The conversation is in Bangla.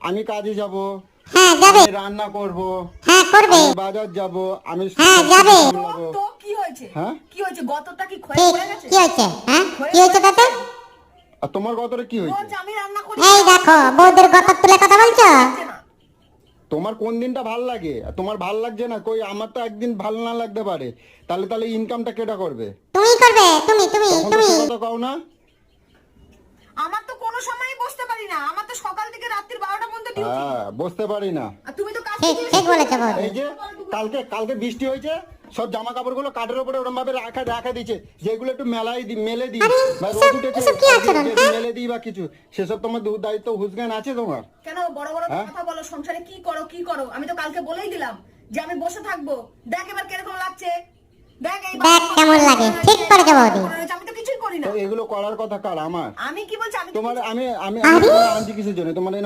আমি কাজে যাব। হ্যাঁ যাবে। রান্না করব। হ্যাঁ করবে। বাজার যাব। আমি হ্যাঁ, যাবে। তো কি হয়েছে? হ্যাঁ? কি হয়েছে? গতটা কি ক্ষয়ে পড়ে গেছে? কি হয়েছে? হ্যাঁ? কি হয়েছে তাতে? আর তোমার কতটা কি হয়েছে? রোজ আমি রান্না করি। এই দেখো বৌদের গতর তুলে কথা বলছো? তোমার কোন দিনটা ভালো লাগে? আর তোমার ভালো লাগছে না? কই আমার তো একদিন ভালো না লাগতে পারে। তাহলে তাহলে ইনকামটা কেটা করবে? তুমি করবে তুমি তুমি তুমি। কথা কও না আমার তো কোনো সময়ই বসতে পারি না আমার তো সকাল থেকে রাত্রি বারোটা পর্যন্ত ডিউটি হ্যাঁ বুঝতে পারি না। তুমি তো কাজ ঠিক ঠিক বলেছ বৌদি এই যে কালকে কালকে বৃষ্টি হয়েছে সব জামা কাপড়গুলো কাঠের উপরে ওরকম ভাবে রাখা রাখা দিচ্ছে যেগুলো একটু মেলাই দি মেলে দিই। বা রোদ উঠেছে হ্যাঁ? মেলে দিই বা কিছু। সেসব তোমার দু- দায়িত্ব হুসগান আছে তোমার? কেন বড় বড় হ্যাঁ? কথা বলো সংসারে কি করো কি করো? আমি তো কালকে বলেই দিলাম যে আমি বসে থাকব। দেখ এবার কীরকম লাগছে। দেখ এই দেখ কেমন লাগে। ঠিক করেছ বৌদি। আমি তো কিছুই করি না। এগুলো করার কথা কার? আমার? আমি কি বলছি? আমি তোমার আমি আমি আমি আনছি কিসের জন্য? তোমার